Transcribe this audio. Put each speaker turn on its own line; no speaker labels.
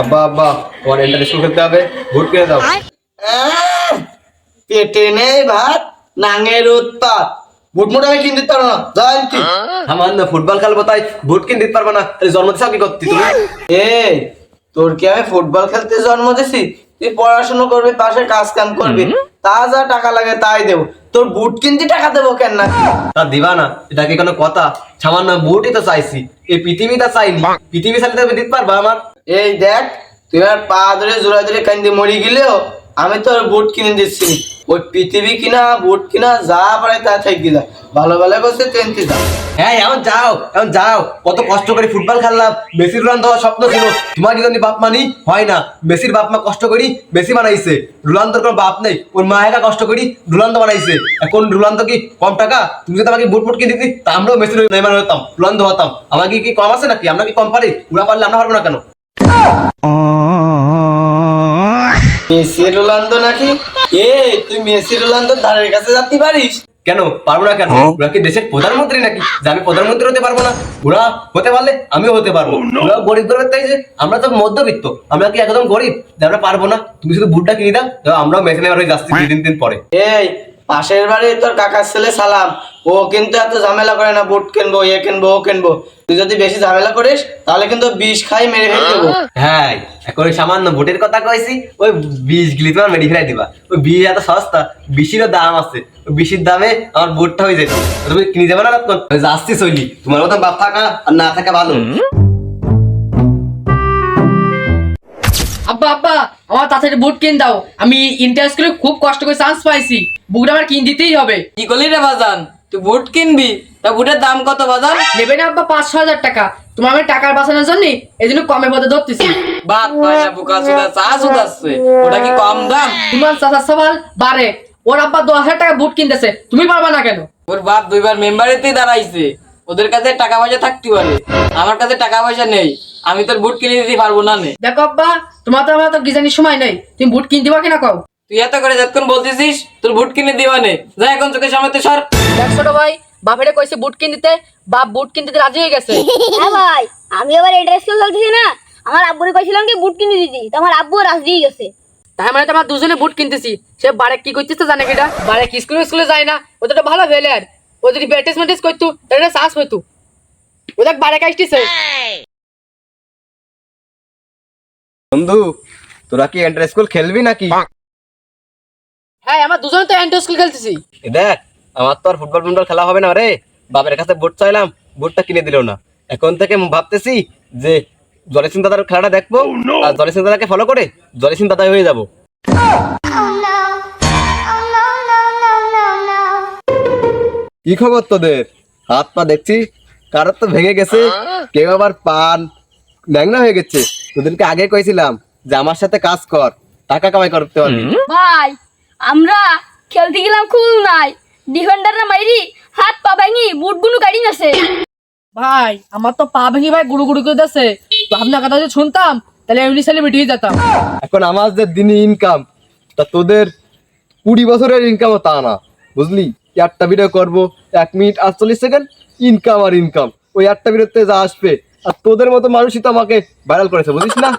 আব্বা আব্বা তোমার ইন্টারন্যাশনাল খেলতে হবে। ভোট কিনে দাও।
পেটে নেই ভাত নাঙের উৎপাত। বুট মুট আমি কিনতে পারো না। জয়ন্তী
আমার না ফুটবল খেলব তাই ভোট কিনে দিতে পারব না। তাহলে জন্ম দিচ্ছ কি করতি তুমি
এই তোর কি আমি ফুটবল খেলতে জন্ম দিছি? তুই পড়াশোনা করবি পাশে কাজ কাম করবি তা যা টাকা লাগে তাই দেবো। তোর বুট কিনতে টাকা দেবো কেন না?
তা দিবা না এটা কি কোনো কথা? সামান্য বুটই তো চাইছি। এই পৃথিবীটা চাইনি পৃথিবী চাইলে তুমি দিতে পারবা আমার।
এই দেখ তুই আর পা ধরে জোড়া ধরে কান্দি মরি গেলেও আমি তোর বুট কিনে দিচ্ছি। ওই পৃথিবী কিনা বুট কিনা যা পারে তা থেকে যা ভালো ভালো করছে টেনতে যা
হ্যাঁ এখন যাও এখন যাও। কত কষ্ট করে ফুটবল খেললাম। মেসির রান দেওয়ার স্বপ্ন ছিল। তোমার কি বাপ মানি হয় না। মেসির বাপ মা কষ্ট করি বেশি বানাইছে। রুলান্তর কোনো বাপ নেই। ওর মা একা কষ্ট করি রুলান্ত বানাইছে। এখন রুলান্ত কি কম টাকা? তুমি যদি আমাকে বুট বুট কিনে দিতি তা আমরাও মেসির নেইমার হতাম রুলান্ত হতাম। আমাকে কি কম আছে নাকি? আমরা কি কম পারি? ওরা পারলে আমরা পারব না কেন?
মেসি রোনালদো নাকি? এ তুই মেসি রোনালদোর ধারের কাছে যেতে পারিস।
কেন? পারব না কেন? ওরা কি দেশের প্রধানমন্ত্রী নাকি? যে আমি প্রধানমন্ত্রী হতে পারব না? ওরা হতে পারলে আমিও হতে পারব। ওরা গরিব গরিব তাই যে আমরা তো মধ্যবিত্ত। আমরা কি একদম গরিব? যে আমরা পারব না? তুমি শুধু বুটটা কিনে দাও তো আমরাও মেশিনে যাচ্ছি দুই তিন দিন পরে।
এই পাশের বাড়ি তোর কাকার ছেলে সালাম। ও কিন্তু এত ঝামেলা করে না বুট কিনবো এ কিনবো ও কিনবো। তুই যদি বেশি ঝামেলা করিস তাহলে কিন্তু বিষ খাই মেরে ফেলে দেবো।
হ্যাঁ এখন ওই সামান্য বুটের কথা কইছি ওই বিষ গিলি তোমার মেডি ফেলাই দিবা। ওই বিষ এত সস্তা বিষিরও দাম আছে। ওই বিষির দামে আমার বুটটা হয়ে যেত। তুমি কিনে যাবে না যাচ্ছি চলি তোমার মতন বাপ থাকা আর না থাকা ভালো।
আমার তাড়াতাড়ি বুট কিন দাও। আমি ইন্টার স্কুলে খুব কষ্ট করে চান্স পাইছি। বুকটা আমার কিন দিতেই হবে।
কি করলি রে বাজান? তুই বুট কিনবি? তা বুটের দাম কত বাজান?
নেবে না আব্বা পাঁচশো হাজার টাকা। তোমার আমি টাকার বাঁচানোর জন্য এই জন্য কমে পথে ধরতেছি।
বাদ পায় না বুকা সুদা চা সুদাচ্ছে ওটা কি কম দাম?
তোমার চাচার সবাল বাড়ে। ওর আব্বা দশ হাজার টাকা বুট কিনতেছে। তুমি পারবা না কেন?
ওর বাপ দুইবার মেম্বারেতেই দাঁড়াইছে। ওদের কাছে টাকা পয়সা থাকতে পারে। আমার কাছে টাকা পয়সা নেই। আমি তোর বুট কিনে দিতে পারব না নে।
দেখো আব্বা তোমার তো আমার তো গিজানির সময় নেই। তুমি বুট কিন দিবা কিনা কও?
তুই এত করে যতক্ষণ বলতেছিস তোর বুট কিনে দিবা নে। যা এখন চোখের সামনে তুই সর।
দেখ ছোট ভাই বাপেরে কইছে বুট কিন দিতে বাপ বুট কিনতে রাজি হয়ে গেছে।
হ্যাঁ ভাই আমি এবার এড্রেস করে চলতেছি না? আমার আব্বুরে কইছিলাম কি বুট কিনে দিতি তো আমার আব্বু রাজি হয়ে গেছে।
তাই মানে তো আমার দুজনে বুট কিনতেছি। সে বারে কি করছিস তো জানে কিটা বারে কি স্কুলে স্কুলে যায় না? ও তো একটা ভালো প্লেয়ার ও যদি ব্যাটিস ম্যাটিস করতো তাহলে চান্স হইতো। ও দেখ বারে কাজটিছে
বন্ধু তোরা কি এন্টার স্কুল খেলবি নাকি?
হ্যাঁ আমার দুজনে তো এন্টার স্কুল খেলতেছি।
এ দেখ আমার তো আর ফুটবল ফুটবল খেলা হবে না রে। বাপের কাছে বুট চাইলাম বুটটা কিনে দিল না। এখন থেকে ভাবতেছি যে জলেসিং দাদার খেলাটা দেখব আর জলেসিং দাদাকে ফলো করে জলেসিং দাদাই হয়ে যাব। কি খবর তোদের? হাত পা দেখছি? কারোর তো ভেঙে গেছে। কেউ আবার পান। ন্যাংরা হয়ে গেছে। তোদেরকে আগে কইছিলাম যে আমার সাথে কাজ কর। টাকা কামাই করতে পারবি।
ভাই আমরা খেলতে গেলাম খুব নাই ডিফেন্ডাররা মাইরি হাত পা ভাঙি বুটগুলো গাড়ি নাছে।
ভাই আমার তো পা ভেঙে ভাই গুড়ু গুড়ু করে দিচ্ছে ভাবনা কথা যদি শুনতাম তাহলে এমনি সেলিব্রিটি হয়ে যেতাম।
এখন আমার যে দিনই ইনকাম তা তোদের কুড়ি বছরের ইনকামও তা না বুঝলি? একটা ভিডিও করব। এক মিনিট আটচল্লিশ সেকেন্ড ইনকাম আর ইনকাম ওই একটা ভিডিওতে যা আসবে। আর তোদের মতো মানুষই তো আমাকে ভাইরাল করেছে, বুঝিস না?